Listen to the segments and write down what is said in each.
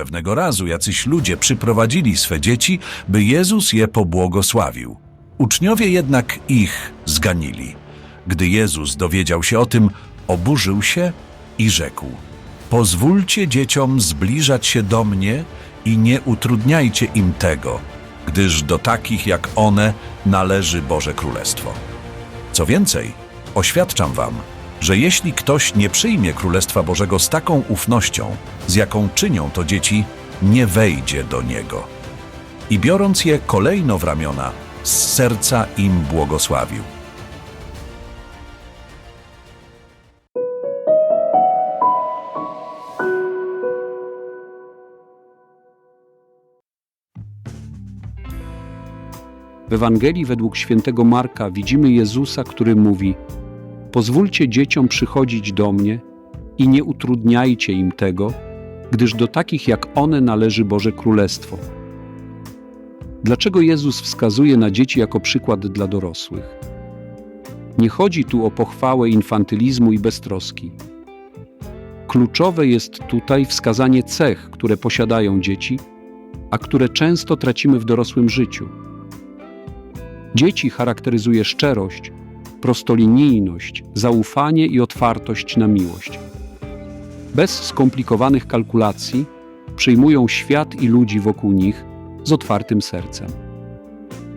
Pewnego razu jacyś ludzie przyprowadzili swe dzieci, by Jezus je pobłogosławił. Uczniowie jednak ich zganili. Gdy Jezus dowiedział się o tym, oburzył się i rzekł: Pozwólcie dzieciom zbliżać się do mnie i nie utrudniajcie im tego, gdyż do takich jak one należy Boże Królestwo. Co więcej, oświadczam wam, że jeśli ktoś nie przyjmie Królestwa Bożego z taką ufnością, z jaką czynią to dzieci, nie wejdzie do niego. I biorąc je kolejno w ramiona, z serca im błogosławił. W Ewangelii według świętego Marka widzimy Jezusa, który mówi: Pozwólcie dzieciom przychodzić do mnie i nie utrudniajcie im tego, gdyż do takich jak one należy Boże Królestwo. Dlaczego Jezus wskazuje na dzieci jako przykład dla dorosłych? Nie chodzi tu o pochwałę infantylizmu i beztroski. Kluczowe jest tutaj wskazanie cech, które posiadają dzieci, a które często tracimy w dorosłym życiu. Dzieci charakteryzuje szczerość, prostolinijność, zaufanie i otwartość na miłość. Bez skomplikowanych kalkulacji przyjmują świat i ludzi wokół nich z otwartym sercem.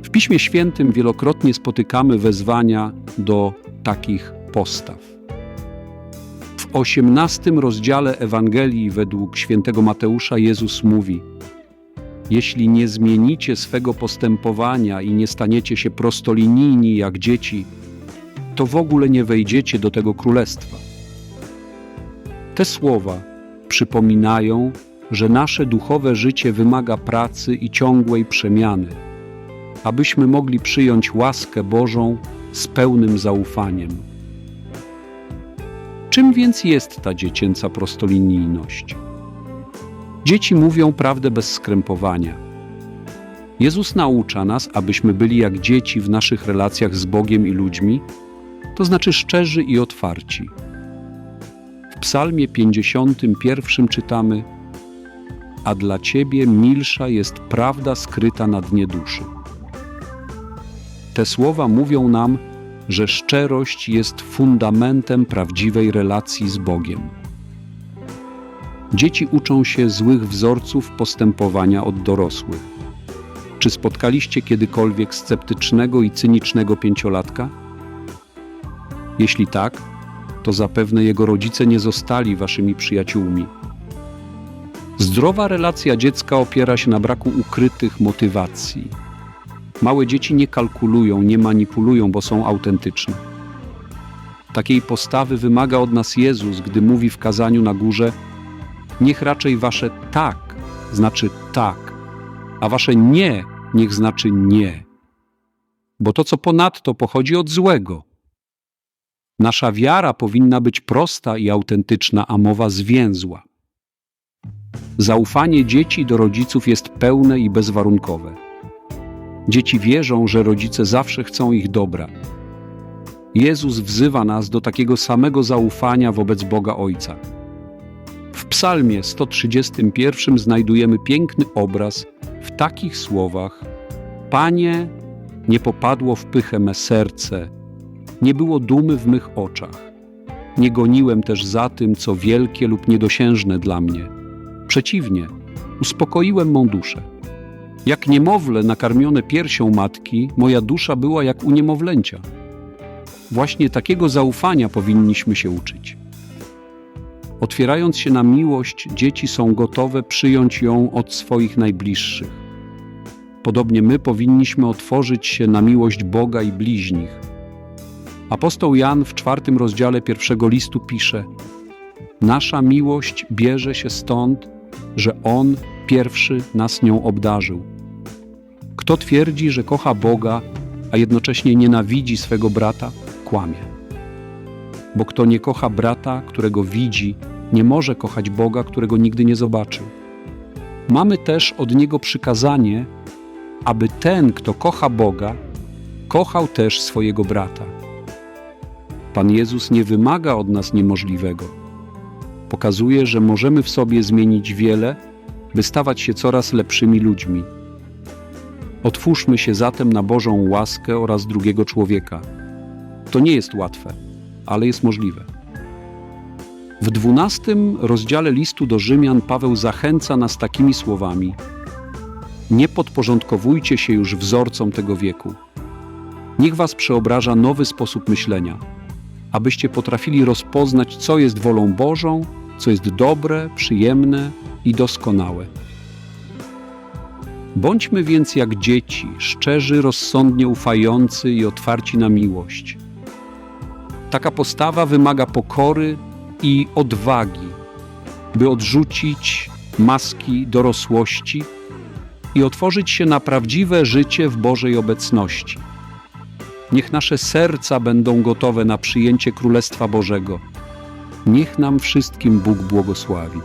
W Piśmie Świętym wielokrotnie spotykamy wezwania do takich postaw. W osiemnastym rozdziale Ewangelii według świętego Mateusza Jezus mówi – jeśli nie zmienicie swego postępowania i nie staniecie się prostolinijni jak dzieci, to w ogóle nie wejdziecie do tego królestwa. Te słowa przypominają, że nasze duchowe życie wymaga pracy i ciągłej przemiany, abyśmy mogli przyjąć łaskę Bożą z pełnym zaufaniem. Czym więc jest ta dziecięca prostolinijność? Dzieci mówią prawdę bez skrępowania. Jezus naucza nas, abyśmy byli jak dzieci w naszych relacjach z Bogiem i ludźmi, to znaczy szczerzy i otwarci. W Psalmie 51 czytamy: A dla Ciebie milsza jest prawda skryta na dnie duszy. Te słowa mówią nam, że szczerość jest fundamentem prawdziwej relacji z Bogiem. Dzieci uczą się złych wzorców postępowania od dorosłych. Czy spotkaliście kiedykolwiek sceptycznego i cynicznego pięciolatka? Jeśli tak, to zapewne jego rodzice nie zostali waszymi przyjaciółmi. Zdrowa relacja dziecka opiera się na braku ukrytych motywacji. Małe dzieci nie kalkulują, nie manipulują, bo są autentyczne. Takiej postawy wymaga od nas Jezus, gdy mówi w kazaniu na górze: Niech raczej wasze tak znaczy tak, a wasze nie niech znaczy nie. Bo to, co ponadto, pochodzi od złego. Nasza wiara powinna być prosta i autentyczna, a mowa zwięzła. Zaufanie dzieci do rodziców jest pełne i bezwarunkowe. Dzieci wierzą, że rodzice zawsze chcą ich dobra. Jezus wzywa nas do takiego samego zaufania wobec Boga Ojca. W Psalmie 131 znajdujemy piękny obraz w takich słowach: Panie, nie popadło w pychę me serce, nie było dumy w mych oczach. Nie goniłem też za tym, co wielkie lub niedosiężne dla mnie. Przeciwnie, uspokoiłem mą duszę. Jak niemowlę nakarmione piersią matki, moja dusza była jak u niemowlęcia. Właśnie takiego zaufania powinniśmy się uczyć. Otwierając się na miłość, dzieci są gotowe przyjąć ją od swoich najbliższych. Podobnie my powinniśmy otworzyć się na miłość Boga i bliźnich. Apostoł Jan w czwartym rozdziale pierwszego listu pisze: Nasza miłość bierze się stąd, że On pierwszy nas nią obdarzył. Kto twierdzi, że kocha Boga, a jednocześnie nienawidzi swego brata, kłamie. Bo kto nie kocha brata, którego widzi, nie może kochać Boga, którego nigdy nie zobaczył. Mamy też od Niego przykazanie, aby ten, kto kocha Boga, kochał też swojego brata. Pan Jezus nie wymaga od nas niemożliwego. Pokazuje, że możemy w sobie zmienić wiele, by stawać się coraz lepszymi ludźmi. Otwórzmy się zatem na Bożą łaskę oraz drugiego człowieka. To nie jest łatwe, ale jest możliwe. W dwunastym rozdziale listu do Rzymian Paweł zachęca nas takimi słowami: Nie podporządkowujcie się już wzorcom tego wieku. Niech was przeobraża nowy sposób myślenia, abyście potrafili rozpoznać, co jest wolą Bożą, co jest dobre, przyjemne i doskonałe. Bądźmy więc jak dzieci, szczerzy, rozsądnie ufający i otwarci na miłość. Taka postawa wymaga pokory i odwagi, by odrzucić maski dorosłości i otworzyć się na prawdziwe życie w Bożej obecności. Niech nasze serca będą gotowe na przyjęcie Królestwa Bożego. Niech nam wszystkim Bóg błogosławi.